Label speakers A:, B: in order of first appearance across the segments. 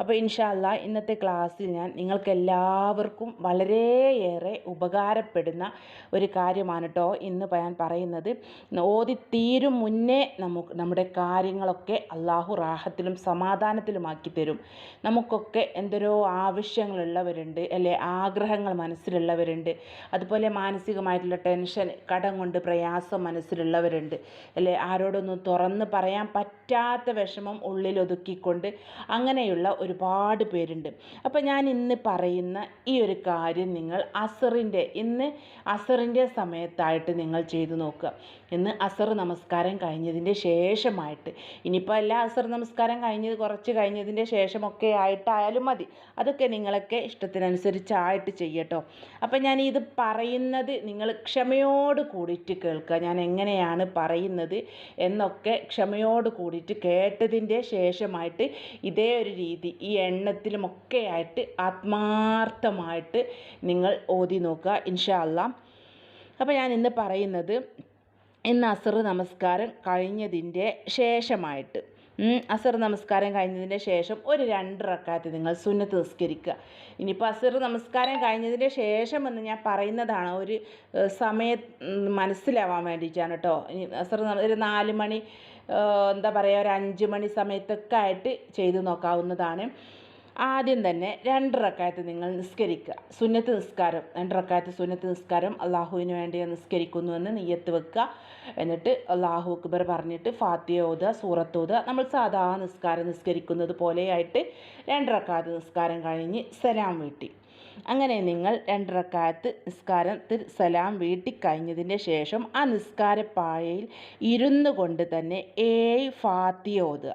A: അപ്പോൾ ഇൻഷാല്ല ഇന്നത്തെ ക്ലാസ്സിൽ ഞാൻ നിങ്ങൾക്കെല്ലാവർക്കും വളരെയേറെ ഉപകാരപ്പെടുന്ന ഒരു കാര്യമാണ് കേട്ടോ ഇന്ന് ഞാൻ പറയുന്നത്. ഓതി തീരും മുന്നേ നമുക്ക് നമ്മുടെ കാര്യങ്ങളൊക്കെ അള്ളാഹു റാഹത്തിലും സമാധാനത്തിലുമാക്കി തരും. നമുക്കൊക്കെ എന്തോരോ ആവശ്യങ്ങളുള്ളവരുണ്ട് അല്ലെ ആഗ്രഹങ്ങൾ മനസ്സിലുള്ളവരുണ്ട് അതുപോലെ മാനസികമായിട്ടുള്ള ടെൻഷൻ കടം കൊണ്ട് പ്രയാസം മനസ്സിലുള്ളവരുണ്ട് അല്ലെ ആരോടൊന്നും തുറന്ന് പറയാൻ പറ്റാത്ത വിഷമം ഉള്ളിൽ ഒതുക്കിക്കൊണ്ട് അങ്ങനെയുള്ള ഒരുപാട് പേരുണ്ട്. അപ്പോൾ ഞാൻ ഇന്ന് പറയുന്ന ഈ ഒരു കാര്യം നിങ്ങൾ അസറിന്റെ ഇന്ന് അസറിന്റെ സമയത്തായിട്ട് നിങ്ങൾ ചെയ്തു നോക്കുക. ഇന്ന് അസർ നമസ്കാരം കഴിഞ്ഞതിന്റെ ശേഷമായിട്ട്. ഇനിയിപ്പോൾ എല്ലാ അസർ നമസ്കാരം കഴിഞ്ഞത് കുറച്ച് കഴിഞ്ഞതിന്റെ ശേഷമൊക്കെ ആയിട്ടായാലും മതി. അതൊക്കെ നിങ്ങളൊക്കെ ഇഷ്ടത്തിനനുസരിച്ചായിട്ട് ചെയ്യട്ടോ. അപ്പം ഞാൻ ഇത് പറയുന്നത് നിങ്ങൾ ക്ഷമയോട് കൂടിയിട്ട് കേൾക്കുക. ഞാൻ എങ്ങനെയാണ് പറയുന്നത് എന്നൊക്കെ ക്ഷമയോട് കൂടിയിട്ട് കേട്ടതിന്റെ ശേഷമായിട്ട് ഇതേ ഒരു രീതി ഈ എണ്ണത്തിലുമൊക്കെ ആയിട്ട് ആത്മാർത്ഥമായിട്ട് നിങ്ങൾ ഓതി നോക്കുക ഇൻഷാ അല്ലാ അപ്പോൾ ഞാൻ ഇന്ന് പറയുന്നത് ഇന്ന് അസർ നമസ്കാരം കഴിഞ്ഞതിന്റെ ശേഷമായിട്ട്. അസർ നമസ്കാരം കഴിഞ്ഞതിന്റെ ശേഷം ഒരു രണ്ട് റക്കാത്ത് നിങ്ങൾ സുന്നത്ത് നിസ്കരിക്കുക. ഇനിയിപ്പോൾ അസർ നമസ്കാരം കഴിഞ്ഞതിന്റെ ശേഷം എന്ന് ഞാൻ പറയുന്നതാണ് ഒരു സമയ മനസ്സിലാവാൻ വേണ്ടിയിട്ടാണ് കേട്ടോ. ഇനി അസർ ഒരു നാല് മണി എന്താ പറയുക ഒരു അഞ്ച് മണി സമയത്തൊക്കെ ആയിട്ട് ചെയ്തു നോക്കാവുന്നതാണ്. ആദ്യം തന്നെ രണ്ട് റക്കായത്ത് നിങ്ങൾ നിസ്കരിക്കുക. സുന്നത്ത് നിസ്കാരം രണ്ട് റക്കായത്ത് സുന്നത്ത് നിസ്കാരം അള്ളാഹുവിന് വേണ്ടി നിസ്കരിക്കുന്നുവെന്ന് നെയ്യത്ത് വെക്കുക. എന്നിട്ട് അള്ളാഹു അക്ബർ പറഞ്ഞിട്ട് ഫാത്തിയ ഓതുക സൂറത്ത് ഓതുക. നമ്മൾ സാധാ നിസ്കാരം നിസ്കരിക്കുന്നത് പോലെയായിട്ട് രണ്ട് റക്കായത്ത് നിസ്കാരം കഴിഞ്ഞ് സലാം വീട്ടി. അങ്ങനെ നിങ്ങൾ രണ്ട് റക്കായത്ത് നിസ്കാരത്തിൽ സലാം വീട്ടിക്കഴിഞ്ഞതിന്റെ ശേഷം ആ നിസ്കാരപ്പായയിൽ ഇരുന്നു കൊണ്ട് തന്നെ ഏഴ് ഫാത്തിയ ഓതുക.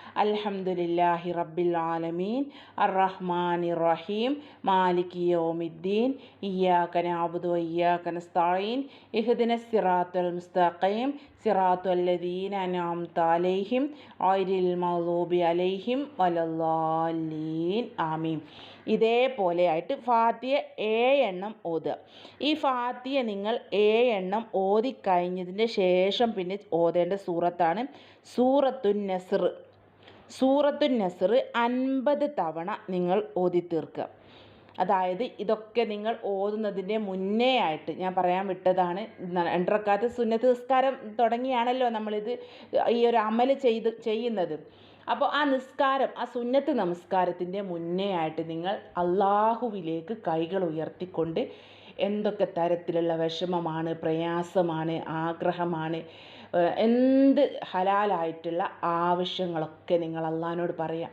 A: അൽഹംദുലില്ലാഹി റബ്ബിൽ ആലമീൻ. അറഹ്മാൻ ഇറഹീം റഹീം മാലിക് യൗമിദ്ദീൻ. ഇയ്യാക നഅബുദു വഇയ്യാക നസ്തഈൻ. ഇഹദിന സിറാത്തുൽ മുസ്തഖീം. സിറാത്തുൽ ലദീന അൻഅംത അലൈഹിം. ഗൈറിൽ മൗലൂബി അലൈഹിം വലല്ലാലീൻ ആമീൻ. ഇതേപോലെ ആയിട്ട് ഫാത്തിയ എണ്ണം ഓതുക. ഈ ഫാത്തിയ നിങ്ങൾ ഏഴെണ്ണം ഓതിക്കഴിഞ്ഞതിന്റെ ശേഷം പിന്നെ ഓതേണ്ട സൂറത്താണ്. സൂറത്തുൻ നസർ. സൂറത്തുൻ നസർ അൻപത് തവണ നിങ്ങൾ ഓതി തീർക്കുക അതായത് ഇതൊക്കെ നിങ്ങൾ ഓതുന്നതിന്റെ മുന്നേ ആയിട്ട് ഞാൻ പറയാൻ വിട്ടതാണ്. രണ്ടറക്കാത്ത സുന്നത്ത് നിസ്കാരം തുടങ്ങിയാണല്ലോ നമ്മളിത് ഈ ഒരു അമൽ ചെയ്ത് ചെയ്യുന്നത്. അപ്പോൾ ആ നിസ്കാരം ആ സുന്നത്ത് നമസ്കാരത്തിന്റെ മുന്നേ ആയിട്ട് നിങ്ങൾ അള്ളാഹുവിലേക്ക് കൈകൾ ഉയർത്തിക്കൊണ്ട് എന്തൊക്കെ തരത്തിലുള്ള വിഷമമാണ് പ്രയാസമാണ് ആഗ്രഹമാണ് എന്ത് ഹലാലായിട്ടുള്ള ആവശ്യങ്ങളൊക്കെ നിങ്ങൾ അള്ളഹാനോട് പറയാം.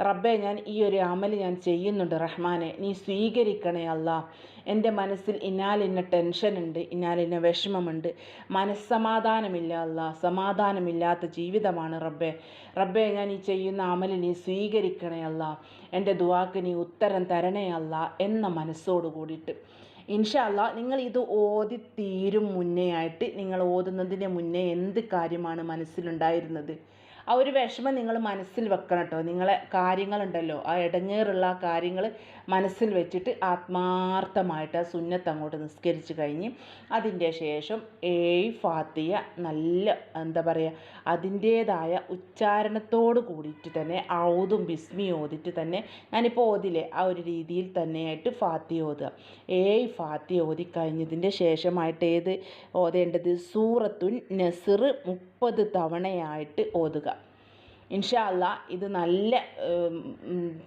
A: റബ്ബെ ഞാൻ ഈ ഒരു അമൽ ഞാൻ ചെയ്യുന്നുണ്ട് റഹ്മാനെ. നീ സ്വീകരിക്കണേ അല്ല. എന്റെ മനസ്സിൽ ഇന്നാലിന്ന ടെൻഷനുണ്ട് ഇന്നാലിന്ന വിഷമമുണ്ട്. മനസ്സമാധാനമില്ല അല്ല. സമാധാനമില്ലാത്ത ജീവിതമാണ് റബ്ബെ. റബ്ബെ ഞാൻ ഈ ചെയ്യുന്ന അമൽ നീ സ്വീകരിക്കണേ അല്ല. എന്റെ ദുവാക്ക് നീ ഉത്തരം തരണേ അല്ല എന്ന മനസ്സോട് കൂടിയിട്ട് ഇൻഷല്ല നിങ്ങൾ ഇത് ഓതി തീരും മുന്നേ ആയിട്ട് നിങ്ങൾ ഓതുന്നതിന് മുന്നേ എന്ത് കാര്യമാണ് മനസ്സിലുണ്ടായിരുന്നത്? ആ ഒരു വിഷമം നിങ്ങൾ മനസ്സിൽ വെക്കണം കേട്ടോ. നിങ്ങളെ കാര്യങ്ങളുണ്ടല്ലോ ആ ഇടങ്ങേറുള്ള ആ കാര്യങ്ങൾ മനസ്സിൽ വെച്ചിട്ട് ആത്മാർത്ഥമായിട്ട് ആ സുന്നത്ത് അങ്ങോട്ട് നിസ്കരിച്ച് കഴിഞ്ഞ് അതിന്റെ ശേഷം ഏഴ് ഫാത്തിയ നല്ല എന്താ പറയുക അതിന്റേതായ ഉച്ചാരണത്തോട് കൂടിയിട്ട് തന്നെ ഔതും ബിസ്മി ഓതിട്ട് തന്നെ ഞാനിപ്പോൾ ഓതില്ലേ ആ ഒരു രീതിയിൽ തന്നെയായിട്ട് ഫാത്തി ഓതുക. ഏഴ് ഫാത്തി ഓതി കഴിഞ്ഞതിന്റെ ശേഷമായിട്ട് ഏത് ഓതേണ്ടത്? സൂറത്തുൻ നസിർ മുപ്പത് തവണയായിട്ട് ഓതുക. ഇൻഷാ അല്ല ഇത് നല്ല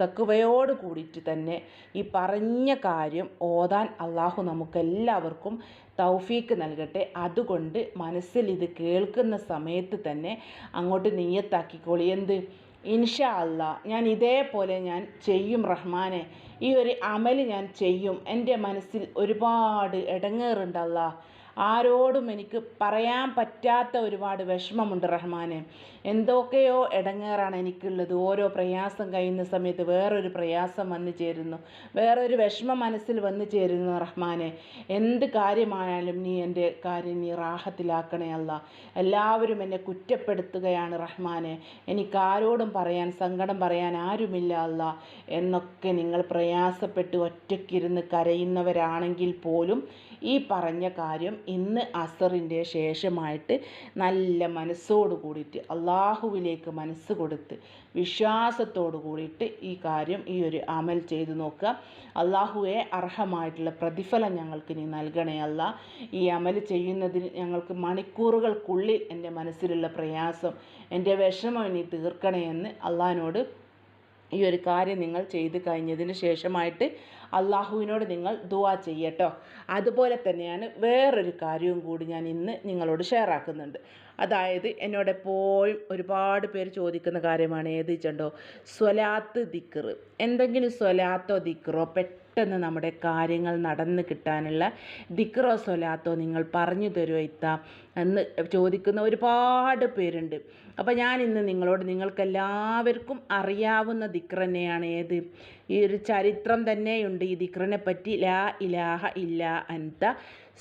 A: തക്കുവയോട് കൂടിയിട്ട് തന്നെ ഈ പറഞ്ഞ കാര്യം ഓതാൻ അള്ളാഹു നമുക്കെല്ലാവർക്കും തൗഫീക്ക് നൽകട്ടെ. അതുകൊണ്ട് മനസ്സിൽ ഇത് കേൾക്കുന്ന സമയത്ത് തന്നെ അങ്ങോട്ട് നെയ്യത്താക്കിക്കോളി. എന്ത്? ഇൻഷാ അല്ല ഞാൻ ഇതേപോലെ ഞാൻ ചെയ്യും റഹ്മാനെ. ഈ ഒരു അമൽ ഞാൻ ചെയ്യും. എന്റെ മനസ്സിൽ ഒരുപാട് ഇടങ്ങേറുണ്ടല്ല ആരോടും എനിക്ക് പറയാൻ പറ്റാത്ത ഒരുപാട് വിഷമമുണ്ട് റഹ്മാനെ. എന്തൊക്കെയോ ഇടങ്ങേറാണ് എനിക്കുള്ളത്. ഓരോ പ്രയാസം കഴിയുന്ന സമയത്ത് വേറൊരു പ്രയാസം വന്നു ചേരുന്നു. വേറൊരു വിഷമം മനസ്സിൽ വന്നു ചേരുന്നു റഹ്മാനെ. എന്ത് കാര്യമായാലും നീ എന്റെ കാര്യം നീ റാഹത്തിലാക്കണേ അല്ല. എല്ലാവരും എന്നെ കുറ്റപ്പെടുത്തുകയാണ് റഹ്മാനെ. എനിക്കാരോടും പറയാൻ സങ്കടം പറയാൻ ആരുമില്ല അല്ല. എന്നൊക്കെ നിങ്ങൾ പ്രയാസപ്പെട്ട് ഒറ്റയ്ക്കിരുന്ന് കരയുന്നവരാണെങ്കിൽ പോലും ഈ പറഞ്ഞ കാര്യം ഇന്ന് അസറിന്റെ ശേഷമായിട്ട് നല്ല മനസ്സോട് കൂടിയിട്ട് അള്ളാഹുവിലേക്ക് മനസ്സ് കൊടുത്ത് വിശ്വാസത്തോട് കൂടിയിട്ട് ഈ കാര്യം ഈ ഒരു അമൽ ചെയ്ത് നോക്കുക. അള്ളാഹുവെ അർഹമായിട്ടുള്ള പ്രതിഫലം ഞങ്ങൾക്ക് ഇനി നൽകണേ അല്ല. ഈ അമൽ ചെയ്യുന്നതിന് ഞങ്ങൾക്ക് മണിക്കൂറുകൾക്കുള്ളിൽ എന്റെ മനസ്സിലുള്ള പ്രയാസം എന്റെ വിഷമം നീ തീർക്കണേ എന്ന് അള്ളാഹിനോട് ഈ ഒരു കാര്യം നിങ്ങൾ ചെയ്ത് കഴിഞ്ഞതിന് ശേഷമായിട്ട് അള്ളാഹുവിനോട് നിങ്ങൾ ദുവാ ചെയ്യട്ടോ. അതുപോലെ തന്നെയാണ് വേറൊരു കാര്യവും കൂടി ഞാൻ ഇന്ന് നിങ്ങളോട് ഷെയർ ആക്കുന്നുണ്ട്. അതായത് എന്നോട് എപ്പോഴും ഒരുപാട് പേര് ചോദിക്കുന്ന കാര്യമാണ് ഏത് വെച്ചോ സ്വലാത്ത് ദിക്കറ് എന്തെങ്കിലും സ്വലാത്തോ ദിക്കറോ പെട്ടെന്ന് നമ്മുടെ കാര്യങ്ങൾ നടന്ന് കിട്ടാനുള്ള ദിക്റോ സ്വലാത്തോ നിങ്ങൾ പറഞ്ഞു തരുമോ ഇത്ത? എന്ന് ചോദിക്കുന്ന ഒരുപാട് പേരുണ്ട്. അപ്പോൾ ഞാൻ ഇന്ന് നിങ്ങളോട് നിങ്ങൾക്കെല്ലാവർക്കും അറിയാവുന്ന ദിക്റന്നെയാണ് ഏത്? ഈ ഒരു ചരിത്രം തന്നെയുണ്ട്. ഈ ദിക്റിനെ പറ്റി ലാ ഇലാഹ ഇല്ല അൻത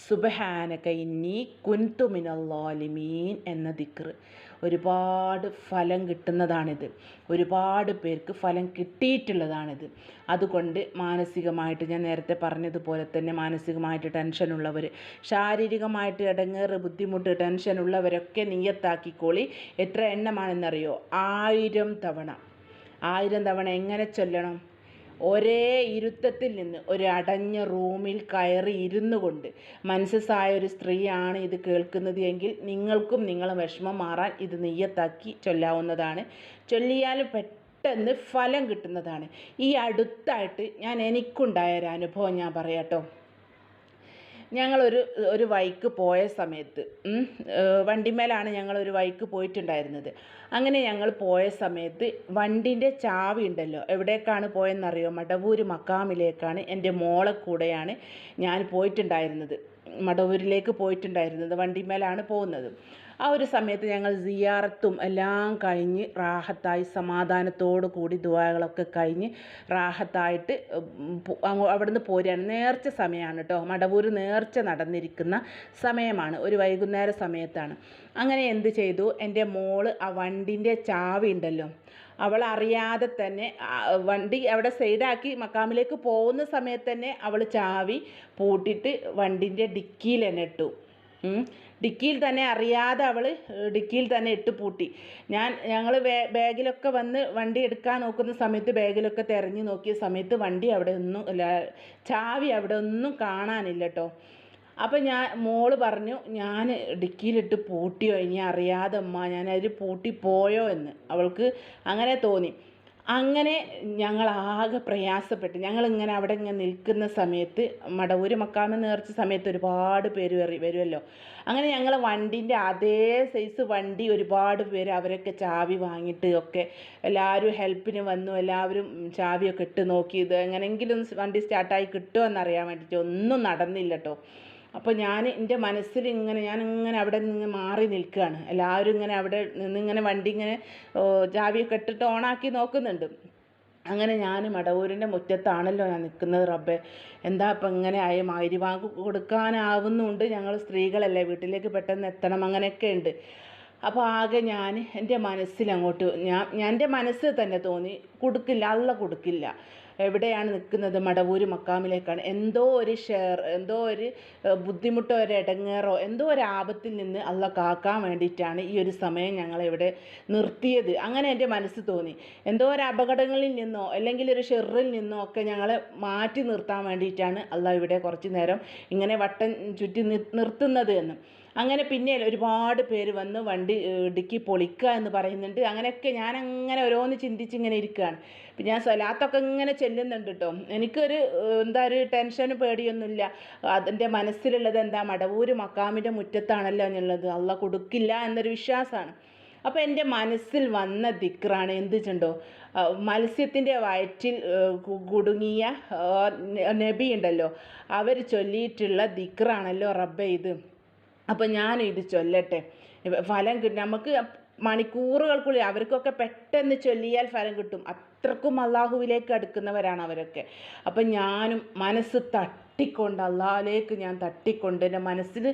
A: സുബഹാനക ഇന്നി കുൻതു മിനല്ലാലിമീൻ എന്ന ദിക്റ്. ഒരുപാട് ഫലം കിട്ടുന്നതാണിത്. ഒരുപാട് പേർക്ക് ഫലം കിട്ടിയിട്ടുള്ളതാണിത്. അതുകൊണ്ട് മാനസികമായിട്ട് ഞാൻ നേരത്തെ പറഞ്ഞതുപോലെ തന്നെ മാനസികമായിട്ട് ടെൻഷനുള്ളവർ ശാരീരികമായിട്ട് ഇടങ്ങേറ് ബുദ്ധിമുട്ട് ടെൻഷനുള്ളവരൊക്കെ നീയത്താക്കിക്കോളി എത്ര എണ്ണമാണെന്നറിയോ? ആയിരം തവണ. ആയിരം തവണ എങ്ങനെ ചൊല്ലണം? ഒരേ ഇരുത്തത്തിൽ നിന്ന് ഒരു അടഞ്ഞ റൂമിൽ കയറി ഇരുന്നു കൊണ്ട് മനസ്സസായ ഒരു സ്ത്രീയാണ് ഇത് കേൾക്കുന്നത് എങ്കിൽ നിങ്ങൾക്കും നിങ്ങളെ വിഷമം മാറാൻ ഇത് നെയ്യത്താക്കി ചൊല്ലാവുന്നതാണ്. ചൊല്ലിയാൽ പെട്ടെന്ന് ഫലം കിട്ടുന്നതാണ്. ഈ അടുത്തായിട്ട് ഞാൻ എനിക്കുണ്ടായ ഒരു അനുഭവം ഞാൻ പറയാട്ടോ. ഞങ്ങളൊരു ഒരു വഴിക്ക് പോയ സമയത്ത് വണ്ടിമേലാണ് ഞങ്ങളൊരു വഴിക്ക് പോയിട്ടുണ്ടായിരുന്നത്. അങ്ങനെ ഞങ്ങൾ പോയ സമയത്ത് വണ്ടിന്റെ ചാവി ഉണ്ടല്ലോ എവിടേക്കാണ് പോയെന്നറിയോ? മടവൂര് മക്കാമിലേക്കാണ് എന്റെ മോളെ കൂടെയാണ് ഞാൻ പോയിട്ടുണ്ടായിരുന്നത് മടവൂരിലേക്ക് പോയിട്ടുണ്ടായിരുന്നത് വണ്ടിമേലാണ് പോകുന്നത്. ആ ഒരു സമയത്ത് ഞങ്ങൾ സിയാറത്തും എല്ലാം കഴിഞ്ഞ് റാഹത്തായി സമാധാനത്തോടു കൂടി ദുആകളൊക്കെ കഴിഞ്ഞ് റാഹത്തായിട്ട് അവിടുന്ന് പോരുകയാണ്. നേർച്ച സമയമാണ് കേട്ടോ മടവൂർ നേർച്ച നടന്നിരിക്കുന്ന സമയമാണ്. ഒരു വൈകുന്നേര സമയത്താണ്. അങ്ങനെ എന്ത് ചെയ്തു? എന്റെ മോൾ ആ വണ്ടിന്റെ ചാവി ഉണ്ടല്ലോ. അവൾ അറിയാതെ തന്നെ വണ്ടി അവിടെ സൈഡാക്കി മക്കാമിലേക്ക് പോകുന്ന സമയത്ത് തന്നെ അവൾ ചാവി പൂട്ടിയിട്ട് വണ്ടിന്റെ ഡിക്കിയിൽ തന്നെ ഇട്ടു. ഡിക്കിയിൽ തന്നെ അറിയാതെ അവൾ ഡിക്കിയിൽ തന്നെ ഇട്ട് പൂട്ടി. ഞാൻ ഞങ്ങൾ ബാഗിലൊക്കെ വന്ന് വണ്ടി എടുക്കാൻ നോക്കുന്ന സമയത്ത് ബാഗിലൊക്കെ തിരഞ്ഞു നോക്കിയ സമയത്ത് വണ്ടി അവിടെ ഒന്നും അല്ല ചാവി അവിടെ ഒന്നും കാണാനില്ല കേട്ടോ അപ്പം ഞാൻ മോൾ പറഞ്ഞു ഞാൻ ഡിക്കിയിലിട്ട് പൂട്ടിയോ? ഇനി അറിയാതെ അമ്മ ഞാൻ അതിൽ പൂട്ടിപ്പോയോ? എന്ന്. അവൾക്ക് അങ്ങനെ തോന്നി. അങ്ങനെ ഞങ്ങൾ ആകെ പ്രയാസപ്പെട്ടു ഞങ്ങളിങ്ങനെ അവിടെ ഇങ്ങനെ നിൽക്കുന്ന സമയത്ത് മടവൂര് മക്കാമ നേർച്ച സമയത്ത് ഒരുപാട് പേര് വരി വരുമല്ലോ അങ്ങനെ ഞങ്ങൾ വണ്ടിന്റെ അതേ സൈസ് വണ്ടി ഒരുപാട് പേര് അവരൊക്കെ ചാവി വാങ്ങിയിട്ട് ഒക്കെ എല്ലാവരും ഹെൽപ്പിന് വന്നു എല്ലാവരും ചാവിയൊക്കെ ഇട്ട് നോക്കിയത്. എങ്ങനെയെങ്കിലും വണ്ടി സ്റ്റാർട്ടായി കിട്ടുമോ എന്നറിയാൻ വേണ്ടിയിട്ട് ഒന്നും നടന്നില്ല കേട്ടോ അപ്പോൾ ഞാൻ എന്റെ മനസ്സിൽ ഇങ്ങനെ ഞാൻ ഇങ്ങനെ അവിടെ നിന്ന് മാറി നിൽക്കുകയാണ്. എല്ലാവരും ഇങ്ങനെ അവിടെ നിന്ന് ഇങ്ങനെ വണ്ടി ഇങ്ങനെ ചാവിയൊക്കെ ഇട്ടിട്ട് ഓണാക്കി നോക്കുന്നുണ്ട്. അങ്ങനെ ഞാൻ മടവൂരിന്റെ മുറ്റത്താണല്ലോ ഞാൻ നിൽക്കുന്നത് റബ്ബെ. എന്താ ഇപ്പം ഇങ്ങനെ ആയ? മാരിവാങ്ക് കൊടുക്കാനാവുന്നുണ്ട്. ഞങ്ങൾ സ്ത്രീകളല്ലേ വീട്ടിലേക്ക് പെട്ടെന്ന് എത്തണം അങ്ങനെയൊക്കെ ഉണ്ട്. അപ്പോൾ ആകെ ഞാൻ എന്റെ മനസ്സിൽ അങ്ങോട്ട് ഞാൻ എന്റെ മനസ്സിൽ തന്നെ തോന്നി കൊടുക്കില്ല അല്ല കൊടുക്കില്ല. എവിടെയാണ് നിൽക്കുന്നത്? മടവൂർ മക്കാമിലേക്കാണ്. എന്തോ ഒരു ഷെയർ എന്തോ ഒരു ബുദ്ധിമുട്ടോ ഒരു ഇടങ്ങേറോ എന്തോ ഒരു ആപത്തിൽ നിന്ന് അല്ല കാക്കാൻ വേണ്ടിയിട്ടാണ് ഈ ഒരു സമയം ഞങ്ങളിവിടെ നിർത്തിയത്. അങ്ങനെ എന്റെ മനസ്സ് തോന്നി. എന്തോ ഒരു അപകടങ്ങളിൽ നിന്നോ അല്ലെങ്കിൽ ഒരു ഷെറിൽ നിന്നോ ഒക്കെ ഞങ്ങളെ മാറ്റി നിർത്താൻ വേണ്ടിയിട്ടാണ് അല്ല ഇവിടെ കുറച്ച് നേരം ഇങ്ങനെ വട്ടം ചുറ്റി നിർത്തുന്നത് എന്ന്. അങ്ങനെ പിന്നെ ഒരുപാട് പേര് വന്ന് വണ്ടി ഡിക്കി പൊളിക്കുക എന്ന് പറയുന്നുണ്ട്. അങ്ങനെയൊക്കെ ഞാൻ അങ്ങനെ ഓരോന്ന് ചിന്തിച്ച് ഇങ്ങനെ ഇരിക്കുകയാണ് പിന്നെ ഞാൻ സ്വലാത്തൊക്കെ ഇങ്ങനെ ചെല്ലുന്നുണ്ട് കേട്ടോ എനിക്കൊരു എന്താ ഒരു ടെൻഷനും പേടിയൊന്നുമില്ല. അതിന്റെ മനസ്സിലുള്ളത് എന്താ? മടവൂര് മക്കാമിന്റെ മുറ്റത്താണല്ലോ എന്നുള്ളത്. അള്ള കൊടുക്കില്ല എന്നൊരു വിശ്വാസമാണ്. അപ്പോൾ എന്റെ മനസ്സിൽ വന്ന ദിക്റാണ് എന്ത് ചെണ്ടോ മത്സ്യത്തിന്റെ വയറ്റിൽ കുടുങ്ങിയ നബി ഉണ്ടല്ലോ. അവർ ചൊല്ലിയിട്ടുള്ള ദിക്റാണല്ലോ റബ്ബ ഇത്. അപ്പം ഞാൻ ഇത് ചൊല്ലട്ടെ. ഫലം കിട്ടും നമുക്ക് മണിക്കൂറുകൾക്കുള്ളിൽ അവർക്കൊക്കെ പെട്ടെന്ന് ചൊല്ലിയാൽ ഫലം കിട്ടും. അത്രക്കും അള്ളാഹുവിലേക്ക് അടുക്കുന്നവരാണ് അവരൊക്കെ. അപ്പം ഞാനും മനസ്സ് തട്ടിക്കൊണ്ട് അള്ളാഹിലേക്ക് ഞാൻ തട്ടിക്കൊണ്ട് എന്റെ മനസ്സിൽ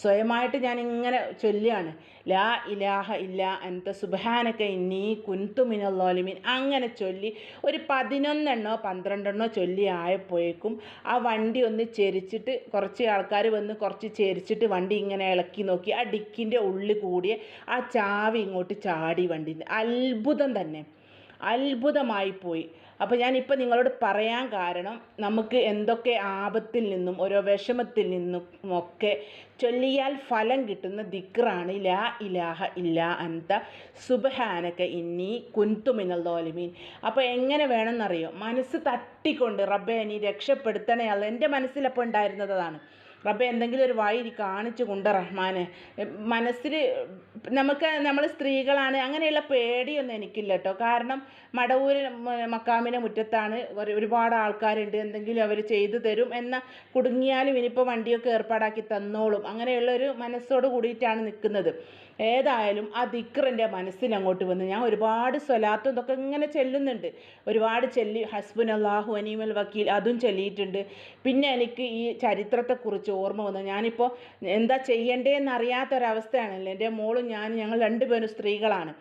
A: സ്വയമായിട്ട് ഞാൻ ഇങ്ങനെ ചൊല്ലുകയാണ്. ലാ ഇലാഹ ഇല്ല അൻത സുബാനൊക്കെ ഇന്നീ കുന്തു മിനല്ലോലിമീൻ അങ്ങനെ ചൊല്ലി ഒരു പതിനൊന്നെണ്ണോ പന്ത്രണ്ടെണ്ണോ ചൊല്ലി ആയപ്പോഴേക്കും ആ വണ്ടി ഒന്ന് ചെരിച്ചിട്ട് കുറച്ച് ആൾക്കാർ വന്ന് കുറച്ച് ചെരിച്ചിട്ട് വണ്ടി ഇങ്ങനെ ഇളക്കി നോക്കി. ആ ഡിക്കിന്റെ ഉള്ളിൽ കൂടിയ ആ ചാവി ഇങ്ങോട്ട് ചാടി വണ്ടി അത്ഭുതം തന്നെ. അത്ഭുതമായി പോയി അപ്പോൾ ഞാനിപ്പോൾ നിങ്ങളോട് പറയാൻ കാരണം നമുക്ക് എന്തൊക്കെ ആപത്തിൽ നിന്നും ഓരോ വിഷമത്തിൽ നിന്നും ഒക്കെ ചൊല്ലിയാൽ ഫലം കിട്ടുന്ന ദിക്റാണ് ലാ ഇലാഹ ഇല്ല അന്ത സുബഹാനക്ക ഇന്നി കുന്തുമിനൽ ദോലിമീൻ. അപ്പോൾ എങ്ങനെ വേണമെന്നറിയോ? മനസ്സ് തട്ടിക്കൊണ്ട് റബ്ബെ നീ രക്ഷപ്പെടുത്തണേ അല്ല. എന്റെ മനസ്സിലപ്പോൾ ഉണ്ടായിരുന്നത് അതാണ്. റബ്ബെ എന്തെങ്കിലും ഒരു വഴി കാണിച്ചു കൊണ്ട് റഹ്മാനെ. മനസ്സിൽ നമുക്ക് നമ്മൾ സ്ത്രീകളാണ് അങ്ങനെയുള്ള പേടിയൊന്നും എനിക്കില്ല കേട്ടോ. കാരണം മടവൂര് മക്കാമിനെ മുറ്റത്താണ് ഒരു- ഒരുപാട് ആൾക്കാരുണ്ട്. എന്തെങ്കിലും അവർ ചെയ്തു തരും എന്ന കുടുങ്ങിയാലും ഇനിയിപ്പോൾ വണ്ടിയൊക്കെ ഏർപ്പാടാക്കി തന്നോളും. അങ്ങനെയുള്ളൊരു മനസ്സോട് കൂടിയിട്ടാണ് നിൽക്കുന്നത്. ഏതായാലും ആ ദിക്റിന്റെ മനസ്സിൽ അങ്ങോട്ട് വന്ന് ഞാൻ ഒരുപാട് സ്വലാത്തും ഇതൊക്കെ ഇങ്ങനെ ചെല്ലുന്നുണ്ട്. ഒരുപാട് ചെല്ലി ഹസ്ബുൻ അള്ളാഹു അനീമൽ വക്കീൽ അതും ചെല്ലിയിട്ടുണ്ട്. പിന്നെ എനിക്ക് ഈ ചരിത്രത്തെക്കുറിച്ച് ഓർമ്മ വന്നു. ഞാനിപ്പോൾ എന്താ ചെയ്യേണ്ടതെന്ന് അറിയാത്തൊരവസ്ഥയാണല്ലോ എന്റെ മോളും ഞാനും ഞങ്ങൾ രണ്ടുപേരും സ്ത്രീകളാണ്.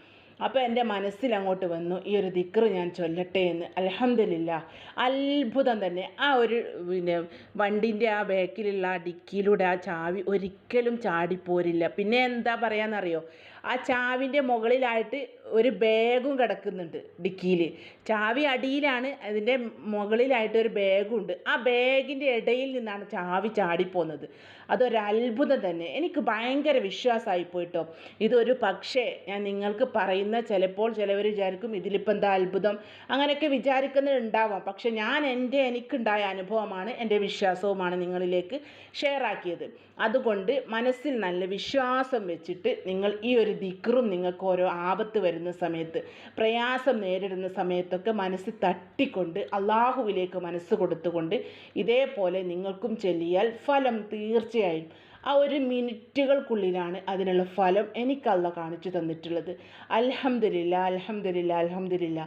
A: അപ്പോൾ എന്റെ മനസ്സിൽ അങ്ങോട്ട് വന്നു ഈ ഒരു ദിക്റ് ഞാൻ ചൊല്ലട്ടെ എന്ന്. അലഹമില്ല അത്ഭുതം തന്നെ. ആ ഒരു പിന്നെ വണ്ടിന്റെ ആ ബാക്കിലുള്ള ആ ഡിക്കിയിലൂടെ ആ ചാവി ഒരിക്കലും ചാടിപ്പോരില്ല. പിന്നെ എന്താ പറയാന്നറിയോ? ആ ചാവിന്റെ മുകളിലായിട്ട് ഒരു ബാഗും കിടക്കുന്നുണ്ട് ഡിക്കിയിൽ. ചാവി അടിയിലാണ് അതിന്റെ മുകളിലായിട്ട് ഒരു ബാഗുണ്ട്. ആ ബാഗിന്റെ ഇടയിൽ നിന്നാണ് ചാവി ചാടിപ്പോകുന്നത് അതൊരത്ഭുതം തന്നെ. എനിക്ക് ഭയങ്കര വിശ്വാസമായി പോയിട്ടോ ഇതൊരു പക്ഷേ ഞാൻ നിങ്ങൾക്ക് പറയുന്ന ചിലപ്പോൾ ചിലവർ വിചാരിക്കും ഇതിലിപ്പോൾ എന്താ അത്ഭുതം? അങ്ങനെയൊക്കെ വിചാരിക്കുന്നുണ്ടാവാം പക്ഷെ ഞാൻ എന്റെ എനിക്കുണ്ടായ അനുഭവമാണ് എന്റെ വിശ്വാസവുമാണ് നിങ്ങളിലേക്ക് ഷെയർ ആക്കിയത്. അതുകൊണ്ട് മനസ്സിൽ നല്ല വിശ്വാസം വെച്ചിട്ട് നിങ്ങൾ ഈ ഒരു ദിക്റും നിങ്ങൾക്ക് ഓരോ ആപത്ത് വരുന്ന സമയത്ത് പ്രയാസം നേരിടുന്ന സമയത്തൊക്കെ മനസ്സ് തട്ടിക്കൊണ്ട് അള്ളാഹുവിലേക്ക് മനസ്സ് കൊടുത്തുകൊണ്ട് ഇതേപോലെ നിങ്ങൾക്കും ചെല്ലിയാൽ ഫലം തീർച്ചയായും. ആ ഒരു മിനിറ്റുകൾക്കുള്ളിലാണ് അതിനുള്ള ഫലം എനിക്കല്ല കാണിച്ചു തന്നിട്ടുള്ളത്. അലഹമില്ല അലഹമില്ല അലഹമില്ല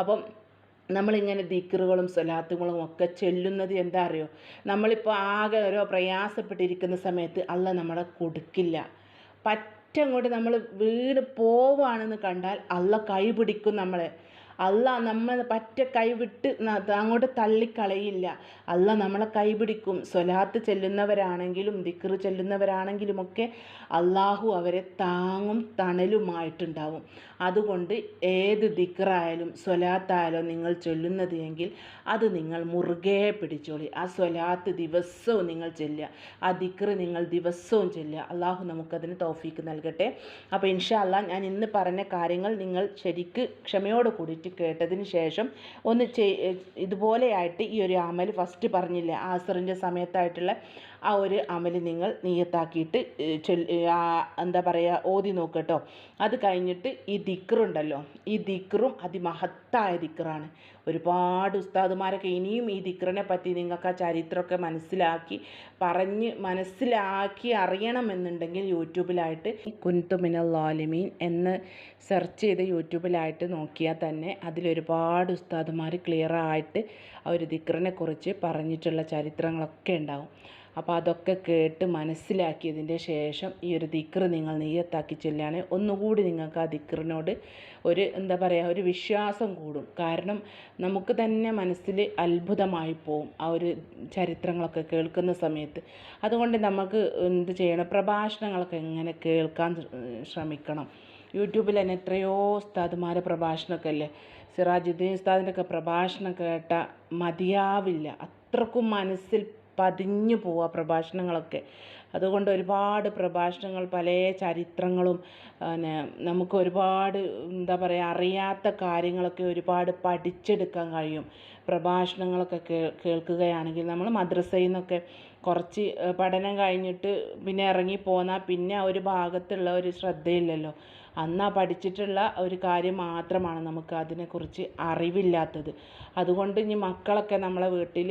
A: അപ്പം നമ്മളിങ്ങനെ ദിക്റുകളും സ്വലാത്തുകളും ഒക്കെ ചൊല്ലുന്നത് എന്താ അറിയോ? നമ്മളിപ്പോൾ ആകെ ഓരോ പ്രയാസപ്പെട്ടിരിക്കുന്ന സമയത്ത് അല്ല നമ്മളെ കൊടുക്കില്ല. പറ്റങ്ങോട്ട് നമ്മൾ വീണ് പോവുകയാണെന്ന് കണ്ടാൽ അള്ള കൈ പിടിക്കും നമ്മളെ. അല്ല നമ്മൾ പറ്റ കൈവിട്ട് ന- അങ്ങോട്ട് തള്ളിക്കളയില്ല. അല്ല നമ്മളെ കൈ പിടിക്കും. സ്വലാത്ത് ചെല്ലുന്നവരാണെങ്കിലും ദിക്റ് ചെല്ലുന്നവരാണെങ്കിലും ഒക്കെ അള്ളാഹു അവരെ താങ്ങും തണലുമായിട്ടുണ്ടാവും. അതുകൊണ്ട് ഏത് ദിക്റായാലും സ്വലാത്തായാലും നിങ്ങൾ ചൊല്ലുന്നത് എങ്കിൽ അത് നിങ്ങൾ മുറുകെ പിടിച്ചോളി. ആ സ്വലാത്ത് ദിവസവും നിങ്ങൾ ചെല്ലുക. ആ ദിക്റ് നിങ്ങൾ ദിവസവും ചെല്ലുക. അള്ളാഹു നമുക്കതിന് തൗഫീക്ക് നൽകട്ടെ. അപ്പോൾ ഇൻഷാ അല്ലാ ഞാൻ ഇന്ന് പറഞ്ഞ കാര്യങ്ങൾ നിങ്ങൾ ശരിക്ക് ക്ഷമയോട് കൂടിയിട്ട് കേട്ടതിന് ശേഷം ഒന്ന് ഇതുപോലെയായിട്ട് ഈ ഒരു അമൽ ഫസ്റ്റ് പറഞ്ഞില്ലേ? ആസറിന്റെ സമയത്തായിട്ടുള്ള ആ ഒരു അമൽ നിങ്ങൾ നീയത്താക്കിയിട്ട് എന്താ പറയുക ഓതി നോക്കട്ടോ. അത് കഴിഞ്ഞിട്ട് ഈ ദിക്റുണ്ടല്ലോ ഈ ദിക്റും അതിമഹത്തായ ദിക്റാണ്. ഒരുപാട് ഉസ്താദുമാരൊക്കെ ഇനിയും ഈ ദിക്റിനെ പറ്റി നിങ്ങൾക്ക് ആ ചരിത്രമൊക്കെ മനസ്സിലാക്കി പറഞ്ഞ് മനസ്സിലാക്കി അറിയണമെന്നുണ്ടെങ്കിൽ യൂട്യൂബിലായിട്ട് കുൻതുമിനൽ ലാലിമീൻ എന്ന് സെർച്ച് ചെയ്ത് യൂട്യൂബിലായിട്ട് നോക്കിയാൽ തന്നെ അതിലൊരുപാട് ഉസ്താദുമാർ ക്ലിയറായിട്ട് ആ ഒരു ദിക്റിനെ കുറിച്ച് പറഞ്ഞിട്ടുള്ള ചരിത്രങ്ങളൊക്കെ ഉണ്ടാവും. അപ്പോൾ അതൊക്കെ കേട്ട് മനസ്സിലാക്കിയതിന്റെ ശേഷം ഈ ഒരു ദിക്റ് നിങ്ങൾ നീയത്താക്കി ചൊല്ലുകയാണെങ്കിൽ ഒന്നുകൂടി നിങ്ങൾക്ക് ആ ദിക്റിനോട് ഒരു എന്താ പറയുക ഒരു വിശ്വാസം കൂടും. കാരണം നമുക്ക് തന്നെ മനസ്സിൽ അത്ഭുതമായി പോവും ആ ഒരു ചരിത്രങ്ങളൊക്കെ കേൾക്കുന്ന സമയത്ത്. അതുകൊണ്ട് നമുക്ക് എന്ത് ചെയ്യണം പ്രഭാഷണങ്ങളൊക്കെ എങ്ങനെ കേൾക്കാൻ ശ്രമിക്കണം. യൂട്യൂബിൽ തന്നെ എത്രയോ ഉസ്താദുമാരെ പ്രഭാഷണമൊക്കെ അല്ലേ? സിറാജുദ്ദീൻ ഉസ്താദിന്റെയൊക്കെ പ്രഭാഷണം കേട്ടാൽ മതിയാവില്ല. അത്രക്കും മനസ്സിൽ പതിഞ്ഞു പോവുക പ്രഭാഷണങ്ങളൊക്കെ. അതുകൊണ്ട് ഒരുപാട് പ്രഭാഷണങ്ങൾ പല ചരിത്രങ്ങളും പിന്നെ നമുക്ക് ഒരുപാട് എന്താ പറയുക അറിയാത്ത കാര്യങ്ങളൊക്കെ ഒരുപാട് പഠിച്ചെടുക്കാൻ കഴിയും. പ്രഭാഷണങ്ങളൊക്കെ കേൾക്കുകയാണെങ്കിൽ നമ്മൾ മദ്രസയിൽ നിന്നൊക്കെ കുറച്ച് പഠനം കഴിഞ്ഞിട്ട് പിന്നെ ഇറങ്ങി പോന്നാൽ പിന്നെ ആ ഒരു ഭാഗത്തുള്ള ഒരു ശ്രദ്ധയില്ലല്ലോ. അന്ന് പഠിച്ചിട്ടുള്ള ഒരു കാര്യം മാത്രമാണ് നമുക്ക് അതിനെക്കുറിച്ച് അറിവില്ലാത്തത്. അതുകൊണ്ട് ഇനി മക്കളൊക്കെ നമ്മളെ വീട്ടിൽ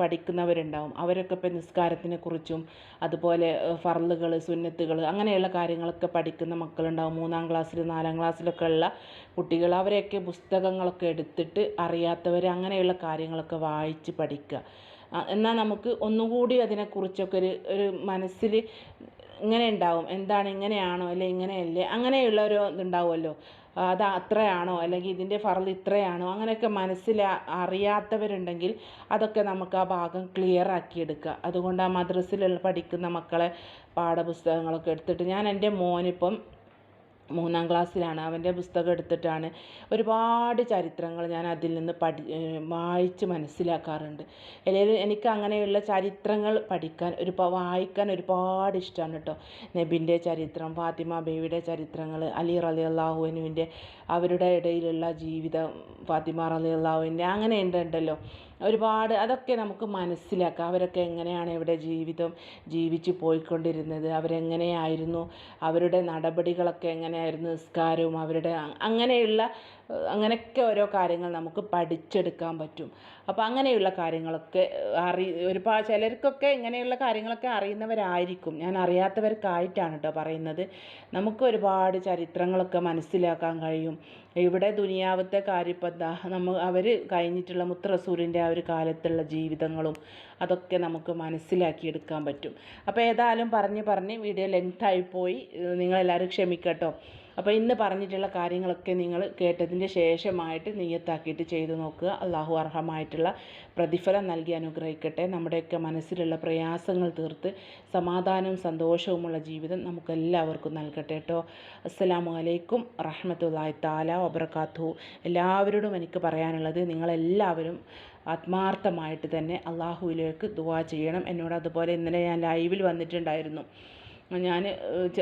A: പഠിക്കുന്നവരുണ്ടാവും. അവരൊക്കെ ഇപ്പം നിസ്കാരത്തിനെ കുറിച്ചും അതുപോലെ ഫർളുകൾ സുന്നത്തുകൾ അങ്ങനെയുള്ള കാര്യങ്ങളൊക്കെ പഠിക്കുന്ന മക്കളുണ്ടാവും. മൂന്നാം ക്ലാസ്സിൽ നാലാം ക്ലാസ്സിലൊക്കെ ഉള്ള കുട്ടികൾ. അവരെയൊക്കെ പുസ്തകങ്ങളൊക്കെ എടുത്തിട്ട് അറിയാത്തവർ അങ്ങനെയുള്ള കാര്യങ്ങളൊക്കെ വായിച്ച് പഠിക്കുക. എന്നാൽ നമുക്ക് ഒന്നുകൂടി അതിനെക്കുറിച്ചൊക്കെ ഒരു ഒരു മനസ്സിൽ ഇങ്ങനെ ഉണ്ടാവും എന്താണ് ഇങ്ങനെയാണോ? അല്ലെ ഇങ്ങനെയല്ലേ? അങ്ങനെയുള്ള ഒരു ഇതുണ്ടാവുമല്ലോ. അത് അത്രയാണോ? അല്ലെങ്കിൽ ഇതിന്റെ ഫറൽ ഇത്രയാണോ? അങ്ങനെയൊക്കെ മനസ്സിൽ അറിയാത്തവരുണ്ടെങ്കിൽ അതൊക്കെ നമുക്ക് ആ ഭാഗം ക്ലിയർ ആക്കി എടുക്കുക. അതുകൊണ്ട് ആ മദ്രസയിൽ പഠിക്കുന്ന മക്കളെ പാഠപുസ്തകങ്ങളൊക്കെ എടുത്തിട്ട് ഞാൻ എന്റെ മോനിപ്പം മൂന്നാം ക്ലാസ്സിലാണ്. അവന്റെ പുസ്തകം എടുത്തിട്ടാണ് ഒരുപാട് ചരിത്രങ്ങൾ ഞാൻ അതിൽ നിന്ന് പഠി വായിച്ച് മനസ്സിലാക്കാറുണ്ട്. അല്ലെങ്കിൽ എനിക്ക് അങ്ങനെയുള്ള ചരിത്രങ്ങൾ പഠിക്കാൻ ഒരു വായിക്കാൻ ഒരുപാട് ഇഷ്ടമാണ് കേട്ടോ. നബിന്റെ ചരിത്രം ഫാത്തിമ ബേബിയുടെ ചരിത്രങ്ങൾ അലി റലി അള്ളാഹുവിനുവിന്റെ അവരുടെ ഇടയിലുള്ള ജീവിതം ഫാത്തിമ റലി അള്ളാഹുവിന്റെ അങ്ങനെ ഉണ്ടല്ലോ. ഒരുപാട് അതൊക്കെ നമുക്ക് മനസ്സിലാക്കാം. അവരൊക്കെ എങ്ങനെയാണ് ഇവിടെ ജീവിതം ജീവിച്ച് പോയിക്കൊണ്ടിരുന്നത്? അവരെങ്ങനെയായിരുന്നു? അവരുടെ നടപടികളൊക്കെ എങ്ങനെയായിരുന്നു? നിസ്കാരവും അവരുടെ അങ്ങനെയുള്ള അങ്ങനെയൊക്കെ ഓരോ കാര്യങ്ങൾ നമുക്ക് പഠിച്ചെടുക്കാൻ പറ്റും. അപ്പോൾ അങ്ങനെയുള്ള കാര്യങ്ങളൊക്കെ അറി ഒരുപാട് ചിലർക്കൊക്കെ ഇങ്ങനെയുള്ള കാര്യങ്ങളൊക്കെ അറിയുന്നവരായിരിക്കും. ഞാൻ അറിയാത്തവർക്കായിട്ടാണ് കേട്ടോ പറയുന്നത്. നമുക്ക് ഒരുപാട് ചരിത്രങ്ങളൊക്കെ മനസ്സിലാക്കാൻ കഴിയും. ഇവിടെ ദുനിയാവത്തെ കാര്യം നമ്മ അവർ കഴിഞ്ഞിട്ടുള്ള മുത്ത് റസൂലിന്റെ ആ ഒരു കാലത്തുള്ള ജീവിതങ്ങളും അതൊക്കെ നമുക്ക് മനസ്സിലാക്കിയെടുക്കാൻ പറ്റും. അപ്പോൾ ഏതായാലും പറഞ്ഞ് പറഞ്ഞ് വീഡിയോ ലെങ്ത്തായിപ്പോയി പോയി. നിങ്ങളെല്ലാവരും ക്ഷമിക്കട്ടോ. അപ്പോൾ ഇന്ന് പറഞ്ഞിട്ടുള്ള കാര്യങ്ങളൊക്കെ നിങ്ങൾ കേട്ടതിന്റെ ശേഷമായിട്ട് നീയത്താക്കിയിട്ട് ചെയ്തു നോക്കുക. അള്ളാഹു അർഹമായിട്ടുള്ള പ്രതിഫലം നൽകി അനുഗ്രഹിക്കട്ടെ. നമ്മുടെയൊക്കെ മനസ്സിലുള്ള പ്രയാസങ്ങൾ തീർത്ത് സമാധാനവും സന്തോഷവുമുള്ള ജീവിതം നമുക്കെല്ലാവർക്കും നൽകട്ടെ കേട്ടോ. അസ്സലാമു അലൈക്കും റഹ്മത്തുള്ളാഹി താല വബർക്കാത്തു എല്ലാവരോടും എനിക്ക് പറയാനുള്ളത് നിങ്ങളെല്ലാവരും ആത്മാർത്ഥമായിട്ട് തന്നെ അള്ളാഹുവിലേക്ക് ദുവാ ചെയ്യണം. എന്നോട് അതുപോലെ ഇന്നലെ ഞാൻ ലൈവിൽ വന്നിട്ടുണ്ടായിരുന്നു. ഞാൻ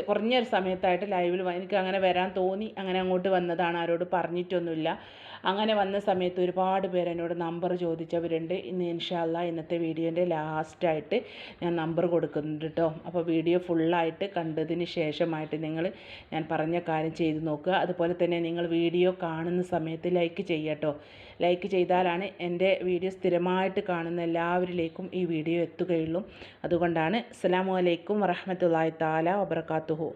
A: കുറഞ്ഞൊരു സമയത്തായിട്ട് ലൈവിൽ എനിക്ക് അങ്ങനെ വരാൻ തോന്നി അങ്ങനെ അങ്ങോട്ട് വന്നതാണ് ആരോട് പറഞ്ഞിട്ടൊന്നുമില്ല. അങ്ങനെ വന്ന സമയത്ത് ഒരുപാട് പേർ എന്നോട് നമ്പർ ചോദിച്ചവരുണ്ട്. ഇന്ന് ഇൻഷാല്ല ഇന്നത്തെ വീഡിയോന്റെ ലാസ്റ്റായിട്ട് ഞാൻ നമ്പർ കൊടുക്കുന്നുണ്ട് കേട്ടോ അപ്പോൾ വീഡിയോ ഫുള്ളായിട്ട് കണ്ടതിന് ശേഷമായിട്ട് നിങ്ങൾ ഞാൻ പറഞ്ഞ കാര്യം ചെയ്ത് നോക്കുക. അതുപോലെ തന്നെ നിങ്ങൾ വീഡിയോ കാണുന്ന സമയത്ത് ലൈക്ക് ചെയ്യട്ടോ ലൈക്ക് ചെയ്താലാണ് എന്റെ വീഡിയോ സ്ഥിരമായിട്ട് കാണുന്ന എല്ലാവരിലേക്കും ഈ വീഡിയോ എത്തുകയുള്ളൂ. അതുകൊണ്ടാണ് അസ്സാം വലൈക്കും വറഹമത്തല്ലാ താല വബർക്കാത്തുഹു